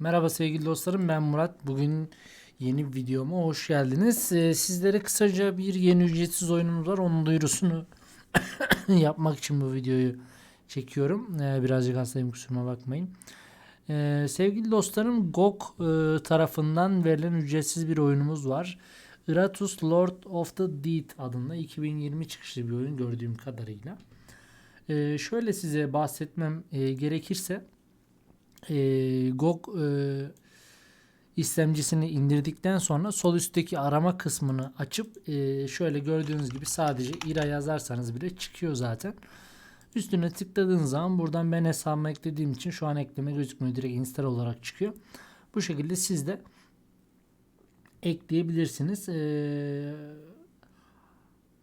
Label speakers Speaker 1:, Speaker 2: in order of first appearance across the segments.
Speaker 1: Merhaba sevgili dostlarım ben Murat. Bugün yeni videoma hoş geldiniz. Ee, sizlere kısaca bir yeni ücretsiz oyunumuz var. Onun duyurusunu yapmak için bu videoyu çekiyorum. Ee, birazcık hastayım kusuruma bakmayın. Ee, sevgili dostlarım GOG e, tarafından verilen ücretsiz bir oyunumuz var. Iratus Lord of the Deed adında 2020 çıkışlı bir oyun gördüğüm kadarıyla. Ee, şöyle size bahsetmem e, gerekirse e, GOG e, istemcisini indirdikten sonra sol üstteki arama kısmını açıp e, şöyle gördüğünüz gibi sadece IRA yazarsanız bile çıkıyor zaten. Üstüne tıkladığınız zaman buradan ben hesabıma eklediğim için şu an ekleme gözükmüyor. Direkt install olarak çıkıyor. Bu şekilde siz de ekleyebilirsiniz. Ee,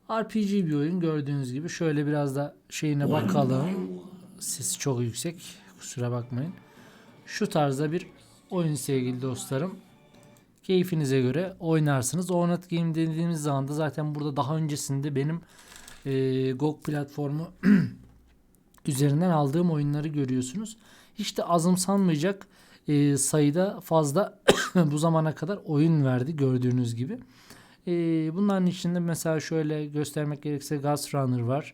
Speaker 1: RPG bir oyun gördüğünüz gibi. Şöyle biraz da şeyine bakalım. Sesi çok yüksek. Kusura bakmayın. Şu tarzda bir oyun sevgili dostlarım. Keyfinize göre oynarsınız. Owned Game dediğimiz zaman da zaten burada daha öncesinde benim e, GOG platformu üzerinden aldığım oyunları görüyorsunuz. Hiç de azımsanmayacak e, sayıda fazla bu zamana kadar oyun verdi gördüğünüz gibi. E, bunların içinde mesela şöyle göstermek gerekirse Ghost Runner var.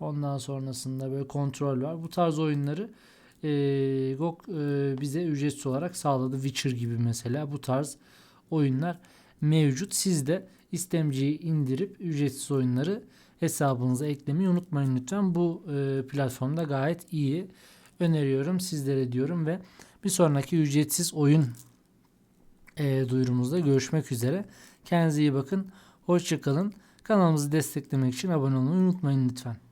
Speaker 1: Ondan sonrasında böyle kontrol var. Bu tarz oyunları e, GOG e, bize ücretsiz olarak sağladı. Witcher gibi mesela bu tarz oyunlar mevcut. Siz de istemciyi indirip ücretsiz oyunları hesabınıza eklemeyi unutmayın lütfen. Bu e, platformda gayet iyi. Öneriyorum sizlere diyorum ve bir sonraki ücretsiz oyun e, duyurumuzda görüşmek üzere. Kendinize iyi bakın. Hoşçakalın. Kanalımızı desteklemek için abone olmayı unutmayın lütfen.